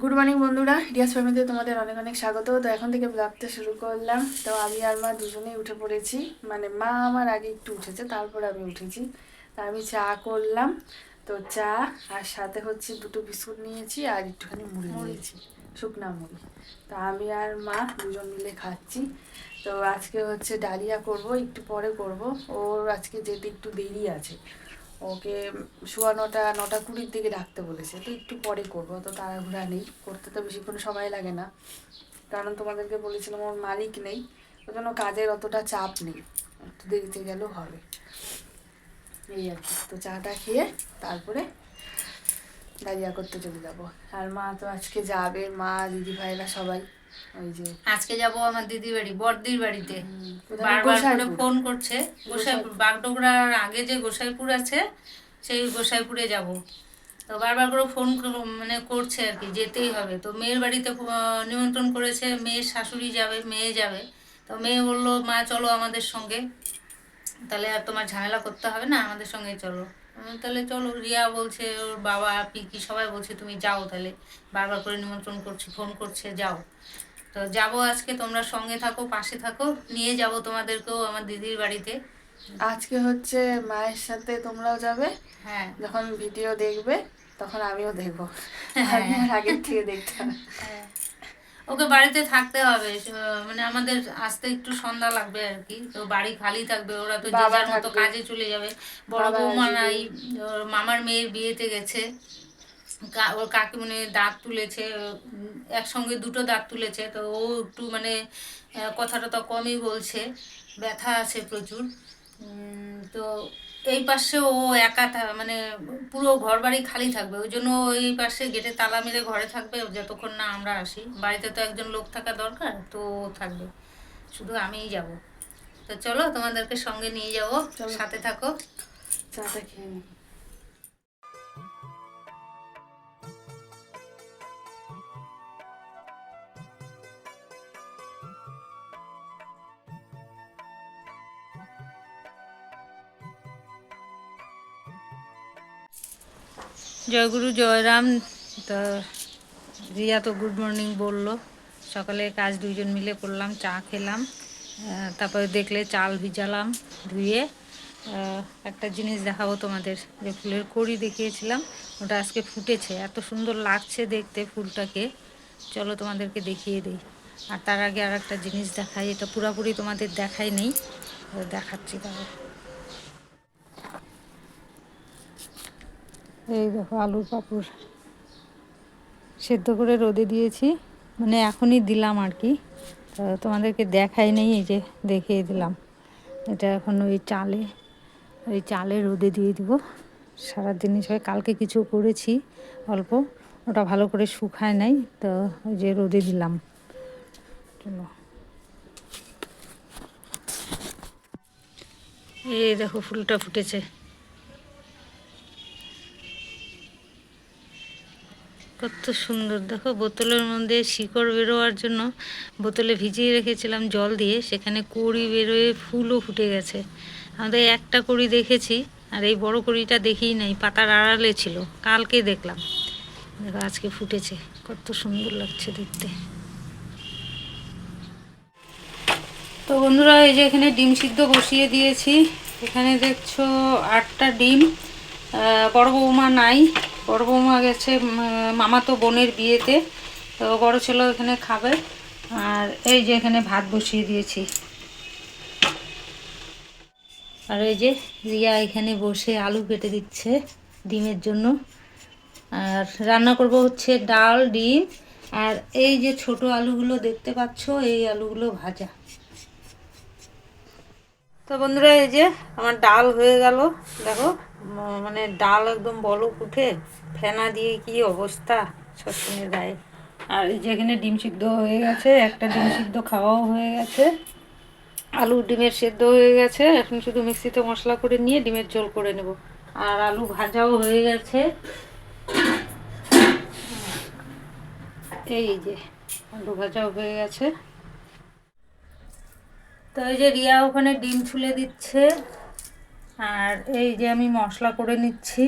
Good morning বন্ধুরা। Dias ফ্যামিলিতে তোমাদের অনেক অনেক স্বাগত। তো এখন থেকে ব্লগটা শুরু করলাম। তো আমি আর মা দুজনেই উঠে পড়েছি। মানে মা আমার আগে একটু উঠেছে তারপর আমি উঠেছি। তা আমি চা করলাম। তো চা আর সাথে হচ্ছে দুটো বিস্কুট নিয়েছি আর একটুখানি মুড়ি। নিয়েছি শুকনা মুড়ি। তো আমি আর মা দুজন মিলে খাচ্ছি। তো আজকে হচ্ছে ডালিয়া করব একটু পরে করব। ওর আজকে যেতে একটু দেরি আছে। ওকে সোয়া নটা নটা কুড়ির দিকে ডাকতে বলেছে। তো একটু পরে করব, অত তাড়াহুড়া নেই। করতে তো বেশিক্ষণ সময় লাগে না। কারণ তোমাদেরকে বলেছিলাম ওর মালিক নেই। ওই জন্য কাজের অতটা চাপ নেই। একটু দেরিতে গেলেও হবে। এই আর কি। তো চাটা খেয়ে তারপরে ডালিয়া করতে চলে যাব। আর মা তো আজকে যাবে। মা দিদি ভাইরা সবাই। আজকে যাব আমার দিদির বাড়ি বড়দির বাড়িতে। বারবার করে ফোন করছে। গোসাইপুর। বাগডোগরার আগে যে গোসাইপুর আছে সেই গোসাইপুরে যাব। তো বারবার করে ফোন মানে করছে আর কি যেতেই হবে। তো মেয়ের বাড়িতে নিমন্ত্রণ করেছে মেয়ের শাশুড়ি যাবে মেয়ে যাবে। তো মেয়ে বলল মা চলো আমাদের সঙ্গে। তাহলে আর তোমার ঝামেলা করতে হবে না আমাদের সঙ্গে চলো। তাহলে চলো। রিয়া বলছে ওর বাবা পিকি সবাই বলছে তুমি যাও তাহলে। বারবার করে নিমন্ত্রণ করছে ফোন করছে যাও। তো যাব আজকে তোমরা সঙ্গে থাকো পাশে থাকো। নিয়ে যাব তোমাদেরকেও আমার দিদির বাড়িতে। আজকে হচ্ছে মায়ের সাথে তোমরাও যাবে। হ্যাঁ। যখন ভিডিও দেখবে তখন আমিও দেখব। হ্যাঁ। আগের থেকে দেখতাম ওকে বাড়িতে থাকতে হবে। মানে আমাদের আসতে একটু সন্ধ্যা লাগবে আর কি। তো বাড়ি খালি থাকবে ওরা তো যে যার মতো কাজে চলে যাবে। বড় বৌমা নাই ওর মামার মেয়ের বিয়েতে গেছে। ওর কাকিমণি দাঁত তুলেছে একসঙ্গে দুটো দাঁত তুলেছে তো ও একটু মানে কথাটা তো কমই বলছে ব্যথা আছে প্রচুর তো এই পাশে ও একা মানে পুরো ঘর বাড়ি খালি থাকবে ওই জন্য এই পাশে গেটে তালা মেরে ঘরে থাকবে যতক্ষণ না আমরা আসি বাড়িতে তো একজন লোক থাকা দরকার তো ও থাকবে শুধু আমিই যাব তো চলো তোমাদেরকে সঙ্গে নিয়ে যাব। সাথে থাকো চাটা খেয়ে জয়গুরু জয়রাম তো রিয়া তো গুড মর্নিং বলল। সকালে কাজ দুইজন মিলে করলাম, চা খেলাম তারপরে দেখলে চাল ভিজালাম, ধুয়ে একটা জিনিস দেখাবো তোমাদের, যে ফুলের কড়ি দেখিয়েছিলাম, ওটা আজকে ফুটেছে। এত সুন্দর লাগছে দেখতে ফুলটাকে। চলো তোমাদেরকে দেখিয়ে দিই। আর তার আগে আর একটা জিনিস দেখাই, এটা পুরাপুরি তোমাদের দেখাই নেই, দেখাচ্ছি তাহলে। এই দেখো আলুর পাপড়। সেদ্ধ করে রোদে দিয়েছি মানে এখনই দিলাম আর কি। তোমাদেরকে দেখাই নেই, এই যে দেখিয়ে দিলাম। এটা এখন ওই চালে ওই চালে রোদে দিয়ে দিব। সারাদিন হিসেবে কালকে কিছু করেছি, অল্প। ওটা ভালো করে শুকায় নাই, তো ওই যে রোদে দিলাম। চলো। এই দেখো ফুলটা ফুটেছে। কত সুন্দর। দেখো, বোতলের মধ্যে শিকড় বেরোয়ার জন্য বোতলে ভিজিয়ে রেখেছিলাম জল দিয়ে, সেখানে কড়ি বেরোয় ফুলও ফুটে গেছে। আমাদের একটা কড়ি দেখেছি, আর এই বড় কড়িটা দেখেই নাই, পাতার আড়ালে ছিল, কালকে দেখলাম। দেখো, আজকে ফুটেছে, কত সুন্দর লাগছে দেখতে। তো বন্ধুরা, এই যে এখানে ডিম সিদ্ধ বসিয়ে দিয়েছি। এখানে দেখছ, আটটা ডিম বড় বৌমা নাই বড় বৌমা গেছে মামা তো বোনের বিয়েতে, তো বড় ছেলে এখানে খাবে। আর এই যে এখানে ভাত বসিয়ে দিয়েছি। আর এই যে রিয়া এখানে বসে আলু কেটে দিচ্ছে ডিমের জন্য। আর রান্না করব হচ্ছে ডাল, ডিম। আর এই যে ছোট আলুগুলো দেখতে পাচ্ছ, এই আলুগুলো ভাজা। তো বন্ধুরা, এই যে আমার ডাল হয়ে গেল। দেখো মানে ডাল একদম বলক উঠে, ফেনা দিয়ে কি অবস্থা সসনের গায়ে। আর এই যে এখানে ডিম সিদ্ধ হয়ে গেছে, একটা ডিম সিদ্ধ খাওয়াও হয়ে গেছে। আলু ডিমের সেদ্ধ হয়ে গেছে, এখন শুধু মিক্সিতে মশলা করে নিয়ে ডিমের ঝোল করে নেব। আর আলু ভাজাও হয়ে গেছে। এই যে, আলু ভাজাও হয়ে গেছে। তো এই যে রিয়া ওখানে ডিম ছুলে দিচ্ছে, আর এই যে আমি মশলা করে নিচ্ছি।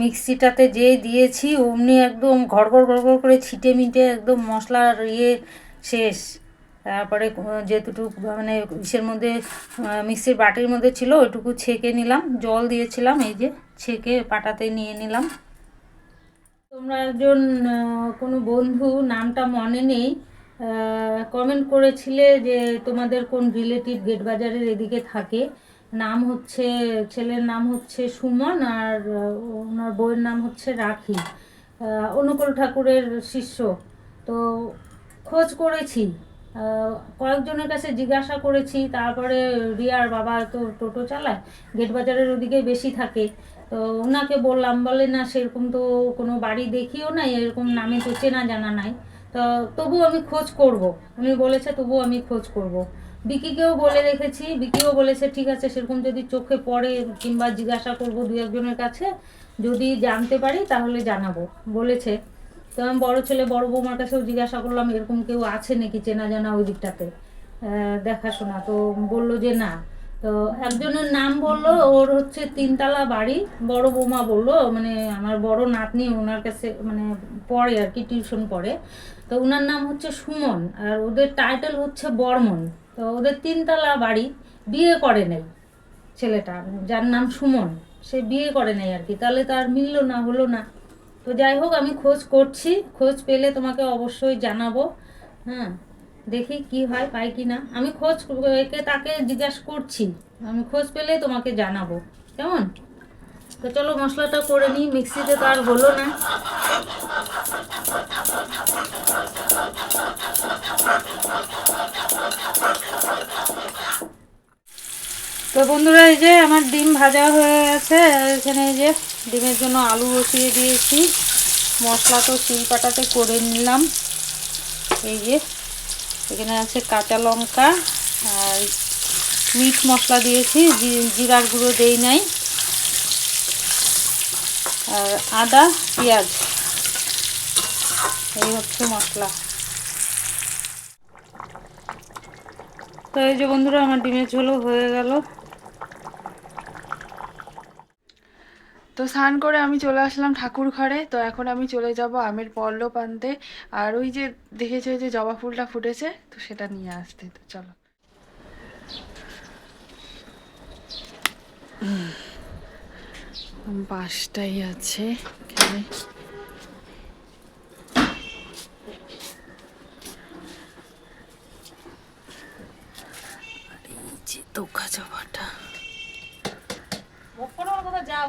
মিক্সিটাতে যেই দিয়েছি, অমনি একদম ঘড়ঘড় ঘড়ঘড় করে ছিটে মিটে একদম মশলার ইয়ে শেষ। তারপরে যেটুকু মানে ইসের মধ্যে মিক্সির বাটির মধ্যে ছিল, ওইটুকু ছেঁকে নিলাম। জল দিয়েছিলাম, এই যে ছেঁকে পাটাতে নিয়ে নিলাম। তোমরা একজন কোনো বন্ধু, নামটা মনে নেই কমেন্ট করেছিলে যে তোমাদের কোন রিলেটিভ গেট বাজারের এদিকে থাকে? নাম হচ্ছে, ছেলের নাম হচ্ছে সুমন আর ওনার বউয়ের নাম হচ্ছে রাখি। অনুকূল ঠাকুরের শিষ্য। তো খোঁজ করেছি। কয়েকজনের কাছে জিজ্ঞাসা করেছি। তারপরে রিয়ার বাবা তো টোটো চালায়, গেট বাজারের ওদিকে বেশি থাকে। তো ওনাকে বললাম, বলে না, সেরকম তো কোনো বাড়ি দেখিও নাই, এরকম নামে তো চেনা জানা নাই। তো তবু আমি খোঁজ করব। উনি বলেছে তবু আমি খোঁজ করব। বিকিকেও বলে রেখেছি, বিকিও বলেছে, ঠিক আছে, সেরকম যদি চোখে পড়ে কিংবা জিজ্ঞাসা করব দু একজনের কাছে, যদি জানতে পারি তাহলে জানাব। বলেছে। তো আমি বড়ো ছেলে, বড় বৌমার কাছেও জিজ্ঞাসা করলাম, এরকম কেউ আছে নাকি চেনা জানা ওই দিকটাতে? দেখাশোনা। তো বলল যে, না। তো একজনের নাম বলল, ওর হচ্ছে তিনতলা বাড়ি, বড় বৌমা বলল মানে আমার বড় নাতনি ওনার কাছে মানে পড়ে আর কি, টিউশন পড়ে। তো ওনার নাম হচ্ছে সুমন, আর ওদের টাইটেল হচ্ছে বর্মন। তো ওদের তিনতলা বাড়ি, বিয়ে করে নাই ছেলেটা, যার নাম সুমন। সে বিয়ে করে নাই আর কি, তাহলে তার মিললো না, হলো না। তো যাই হোক, আমি খোঁজ করছি, খোঁজ পেলে তোমাকে অবশ্যই জানাব হ্যাঁ। দেখি কি হয়, পাই কি না আমি খোঁজ একে তাকে জিজ্ঞাসা করছি। আমি খোঁজ পেলে তোমাকে জানাব। কেমন? তো চলো মশলাটা করে নিই, মিক্সিতে তো আর হলো না। তো বন্ধুরা, এই যে আমার ডিম ভাজা হয়ে গেছে এখানে এই যে ডিমের জন্য আলু বসিয়ে দিয়েছি। মশলা তো চিল পাটাতে করে নিলাম। এই যে এখানে আছে কাঁচা লঙ্কা আর মিট মশলা দিয়েছি জিরার গুঁড়ো দেই নাই। আর আদা, পেঁয়াজ, এই হচ্ছে মশলা। তো এই যে বন্ধুরা, আমার ডিমের ঝোলও হয়ে গেল। তো স্নান করে আমি চলে আসলাম ঠাকুর ঘরে তো এখন আমি চলে যাব আমের পল্লব আনতে। আর ওই যে দেখেছ যে জবা ফুলটা ফুটেছে, তো সেটা নিয়ে আসতে। তো চলো। পাঁচটাই আছে দোকা জবাটা যাও?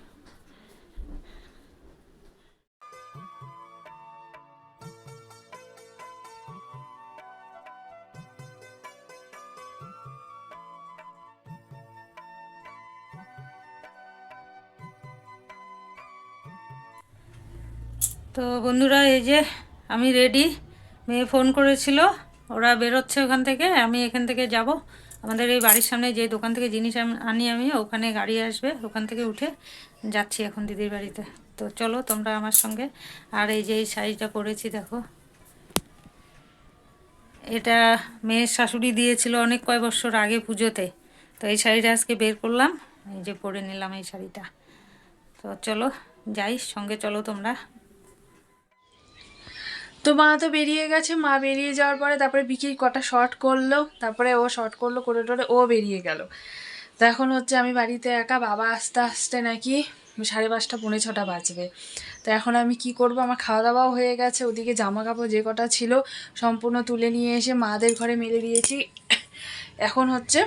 তো বন্ধুরা, এই যে আমি রেডি মেয়ে ফোন করেছিল, ওরা বেরোচ্ছে ওখান থেকে, আমি এখান থেকে যাব। আমাদের এই বাড়ির সামনে যে দোকান থেকে জিনিস আনি আমি, ওখানে গাড়ি আসবে, ওখান থেকে উঠে যাচ্ছি এখন দিদির বাড়িতে। তো চলো তোমরা আমার সঙ্গে। আর এই যে এই শাড়িটা পরেছি, দেখো। এটা মেয়ের শাশুড়ি দিয়েছিল অনেক কয় বছর আগে পুজোতে। তো এই শাড়িটা আজকে বের করলাম, এই যে পরে নিলাম এই শাড়িটা। তো চলো, যাই, সঙ্গে চলো তোমরা। তো মা তো বেরিয়ে গেছে, মা বেরিয়ে যাওয়ার পরে তারপরে বিকির কটা শর্ট করল, তারপরে ও শর্ট করল, করে টোরে ও বেরিয়ে গেল। তো এখন হচ্ছে আমি বাড়িতে একা, বাবা আস্তে আস্তে নাকি সাড়ে পাঁচটা, পৌনে ছটা বাজবে। তো এখন আমি কি করব? আমার খাওয়া দাওয়াও হয়ে গেছে, ওদিকে জামা কাপড় যে কটা ছিল সম্পূর্ণ তুলে নিয়ে এসে মাদের ঘরে মেলে দিয়েছি। এখন হচ্ছে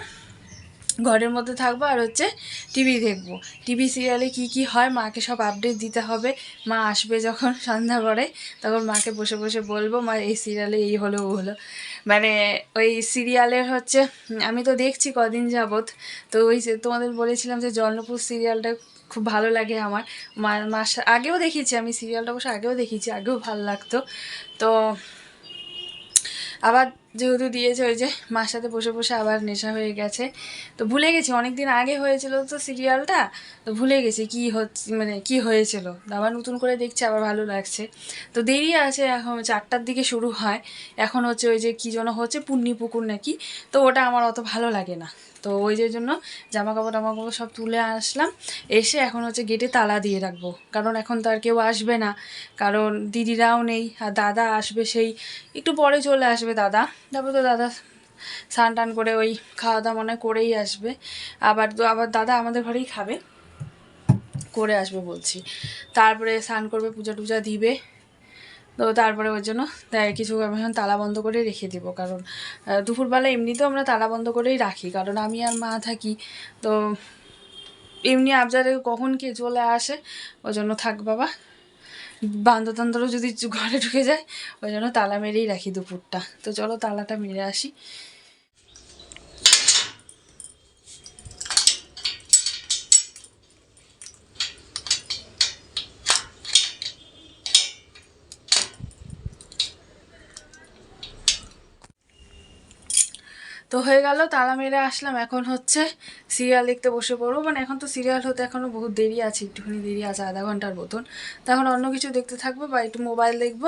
ঘরের মধ্যে থাকব আর হচ্ছে টিভি দেখব। টিভি সিরিয়ালে কি কি হয়, মাকে সব আপডেট দিতে হবে। মা আসবে যখন সন্ধ্যা করে তখন মাকে বসে বসে বলব, মা, এই সিরিয়ালে এই হলো, ও হলো। মানে ওই সিরিয়ালের হচ্ছে আমি তো দেখছি কদিন যাবৎ। তো ওই তোমাদের বলেছিলাম যে জন্মপুর সিরিয়ালটা খুব ভালো লাগে আমার। মাস আগেও দেখেছি আমি সিরিয়ালটা অবশ্য আগেও দেখেছি আগেও ভালো লাগতো। তো আবার যেহেতু দিয়েছে ওই যে মার সাথে বসে বসে আবার নেশা হয়ে গেছে। তো ভুলে গেছি অনেক দিন আগে হয়েছিল তো সিরিয়ালটা, তো ভুলে গেছি কি হচ্ছে মানে কি হয়েছিল। আবার নতুন করে দেখছি, আবার ভালো লাগছে। তো দেরি আছে এখন, চারটার দিকে শুরু হয়। এখন হচ্ছে ওই যে কী যেন হচ্ছে পুণ্যি পুকুর নাকি? তো ওটা আমার অত ভালো লাগে না। তো ওই যে জন্য জামা কাপড় টামা কাপড় সব তুলে আসলাম। এসে এখন হচ্ছে গেটে তালা দিয়ে রাখব। কারণ এখন তো আর কেউ আসবে না। কারণ দিদিরাও নেই, আর দাদা আসবে সেই, একটু পরে চলে আসবে দাদা। তারপর তো দাদা। স্নান টান করে ওই খাওয়া দাওয়া মনে করেই আসবে। আবার তো, আবার দাদা আমাদের ঘরেই খাবে। করে আসবে বলছি। তারপরে স্নান করবে, পূজা টুজা দিবে। তো তারপরে ওর জন্য তাই কিছু আমি এখন তালা বন্ধ করে রেখে দেবো। কারণ দুপুরবেলা এমনিতেও আমরা তালা বন্ধ করেই রাখি। কারণ আমি আর মা থাকি। তো এমনি আবজারে কখন কে চলে আসে ওই জন্য থাক বাবা। বান্ধবতান্তরও যদি ঘরে ঢুকে যায়, ওই জন্য তালা মেরেই রাখি দুপুরটা। তো চলো তালাটা মেরে আসি। তো হয়ে গেল, তালা মেরে আসলাম। এখন হচ্ছে সিরিয়াল দেখতে বসে পড়ব। মানে এখন তো সিরিয়াল হতে এখনও বহুত দেরি আছে, একটুখানি দেরি আছে, আধা ঘণ্টার মতন। তখন অন্য কিছু দেখতে থাকব বা একটু মোবাইল দেখব।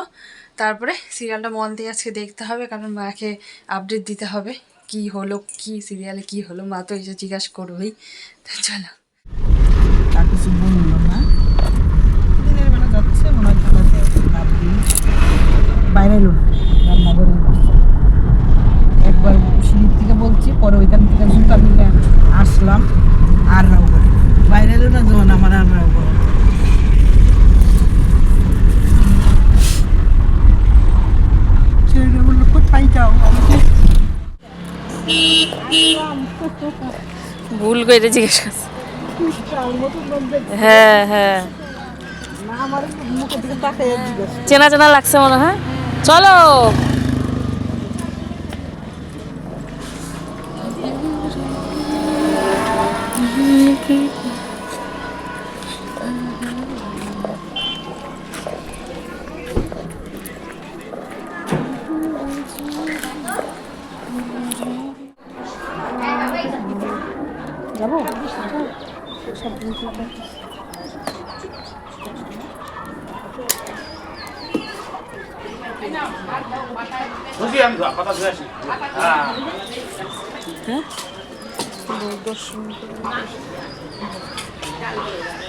তারপরে সিরিয়ালটা মন দিয়ে আজকে দেখতে হবে, কারণ মাকে আপডেট দিতে হবে। কি হলো, কি সিরিয়ালে কি হলো? মা তো এসে জিজ্ঞাসা করবেই। তো চলো আর কিছু বলল না দিনের বেলা যাচ্ছে মনে হয় থাকাতে ভাবছি বাইরে এলো না রান্নাঘরে বসছে। একবার সিঁড়ির থেকে বলছি পরে ওইখান থেকে জুতা নিয়ে আসলাম, আর রাও বাইরে এলো না যখন আমার আর ভুল করে জিজ্ঞেস হ্যাঁ হ্যাঁ। চেনা চেনা লাগছে মনে হয়? চলো। বুঝি আমি কথা শুনে আসি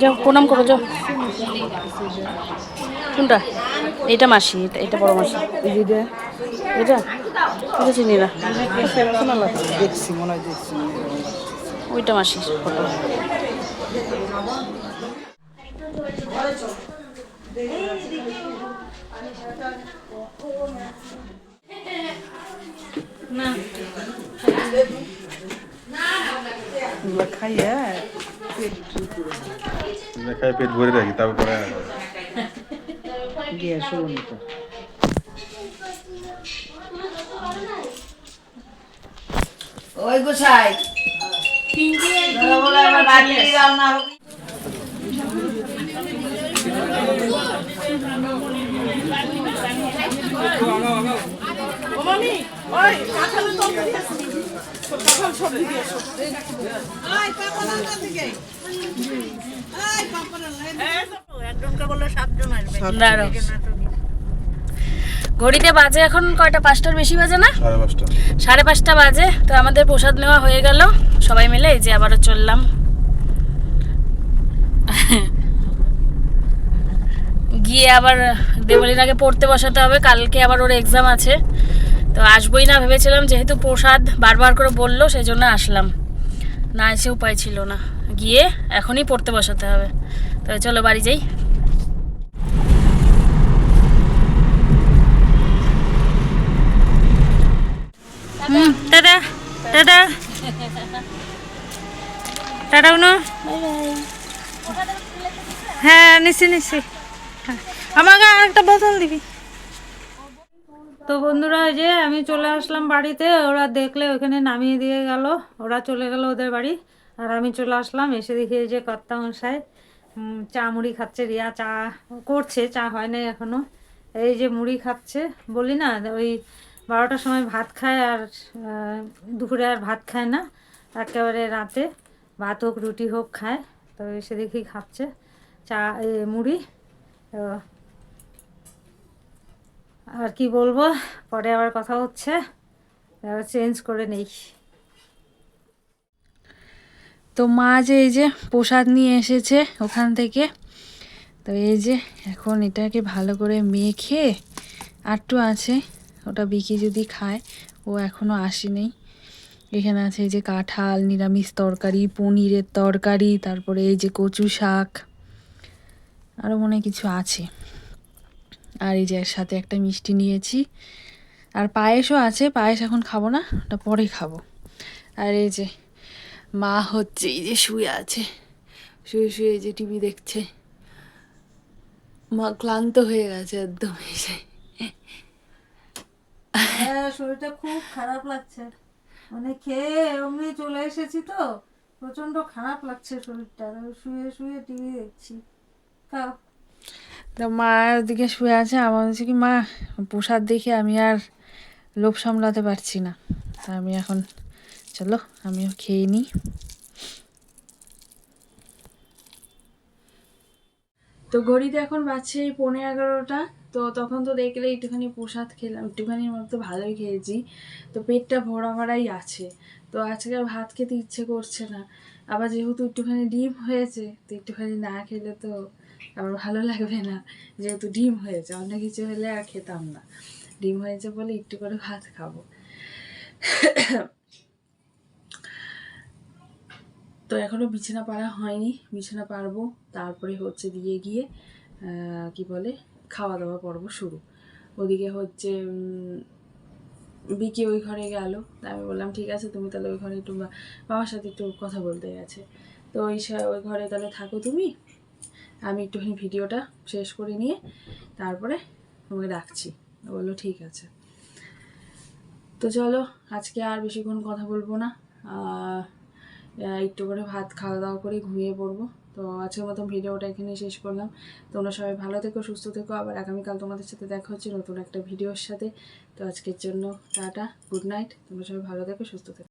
যাও প্রণাম করো যাও। কোনটা? এটা মাসি এটা এটা বড় মাসি। এটা এটা চিনি না। দেখছি মনে হয় দেখছি। ওইটা মাসি ফটো এগুলো খাইয়ে খাই পেট ভরে রাখি তারপরে দিয়ে শুনুন তো। ওই গোসাই। রান্না হবে। দাঁড়াও ঘড়িতে বাজে এখন কয়টা? পাঁচটার বেশি বাজে না? সাড়ে পাঁচটা। বাজে তো আমাদের প্রসাদ নেওয়া হয়ে গেল। সবাই মিলে এই যে আবারও চললাম। গিয়ে আবার দেবলিনাকে পড়তে বসাতে হবে কালকে আবার ওর এক্সাম আছে। তো আসবোই না, ভেবেছিলাম যেহেতু প্রসাদ বারবার করে বলল সেই জন্য আসলাম। না, এসে উপায় ছিল না। গিয়ে এখনই পড়তে বসাতে হবে। তো চলো, বাড়ি যাই। হুম, দাদা দাদা। হ্যাঁ নিশ্চয় নিশ্চয় হ্যাঁ। আমাকে একটা বোতল দিবি। তো বন্ধুরা ওই যে আমি চলে আসলাম বাড়িতে, ওরা দেখলে ওখানে নামিয়ে দিয়ে গেল, ওরা চলে গেল ওদের বাড়ি। আর আমি চলে আসলাম, এসে দেখি এই যে কর্তা মশাই চা মুড়ি খাচ্ছে, রিয়া চা করছে, চা হয় নাই এখনও। এই যে মুড়ি খাচ্ছে, বলি না, ওই বারোটার সময় ভাত খায় আর দুপুরে আর ভাত খায় না, একেবারে রাতে। ভাত হোক, রুটি হোক খায়, তো এসে দেখি খাচ্ছে চা মুড়ি। তো আর কি বলব? পরে আবার কথা হচ্ছে। চেঞ্জ করে নেই। তো মা যে এই যে প্রসাদ নিয়ে এসেছে ওখান থেকে, তো এই যে এখন এটাকে ভালো করে মেখে আরটু আছে, ওটা বিকি যদি খায়, ও এখনও আসেনি। এখানে আছে এই যে কাঁঠাল, নিরামিষ তরকারি, পনিরের তরকারি, তারপরে এই যে কচু শাক আরও মনে কিছু আছে। আর এই যে সাথে একটা মিষ্টি নিয়েছি। আর পায়েসও আছে, পায়েস এখন খাব না, ওটা পরে খাব। আর এই যে মা হচ্ছে, এই যে শুয়ে আছে, শুয়ে শুয়ে এই যে টিভি দেখছে। মা ক্লান্ত হয়ে গেছে একদম এসে। হ্যাঁ শরীরটা খুব খারাপ লাগছে। মানে খেয়ে এমনি চলে এসেছি তো প্রচণ্ড খারাপ লাগছে শরীরটা। শুয়ে শুয়ে টিভি দেখছি। খাও। তো মা ওদিকে শুয়ে আছে, আমার হচ্ছে কি, মা প্রসাদ দেখে আমি আর লোভ সামলাতে পারছি না। তা আমি এখন, চলো, আমিও খেয়ে নিই তো ঘড়িতে এখন বাজছে এই পনেরো এগারোটা, তো তখন তো দেখলে একটুখানি প্রসাদ খেলাম একটুখানির মতো ভালোই খেয়েছি। তো পেটটা ভরা ভরাই আছে, তো আজকে আর ভাত খেতে ইচ্ছে করছে না। আবার যেহেতু একটুখানি ডিম হয়েছে, তো একটুখানি না খেলে তো আমার ভালো লাগবে না। যেহেতু ডিম হয়েছে, অন্য কিছু হলে আর খেতাম না। ডিম হয়েছে বলে একটু করে ভাত খাব। তো এখনও বিছানা পাড়া হয়নি, বিছানা পারব তারপরে হচ্ছে দিয়ে গিয়ে কি বলে খাওয়া দাওয়া পর্ব শুরু। ওদিকে হচ্ছে বিকি ওই ঘরে গেল। আমি বললাম, ঠিক আছে, তুমি তাহলে ওই ঘরে একটু বাবার সাথে একটু কথা বলতে গেছে। তো ওই ওই ঘরে তাহলে থাকো তুমি। আমি একটুখানি ভিডিওটা শেষ করে নিয়ে তারপরে তোমাকে ডাকছি বলল, ঠিক আছে। তো চলো, আজকে আর বেশিক্ষণ কথা বলব না। একটু করে ভাত খাওয়া দাওয়া করে ঘুমিয়ে পড়ব। তো আজকের মতন ভিডিওটা এখানে শেষ করলাম। তোমরা সবাই ভালো থেকো, সুস্থ থেকো। আবার আগামীকাল তোমাদের সাথে দেখা হচ্ছে নতুন একটা ভিডিওর সাথে। তো আজকের জন্য টাটা, গুড নাইট। তোমরা সবাই ভালো থেকো, সুস্থ থেকো।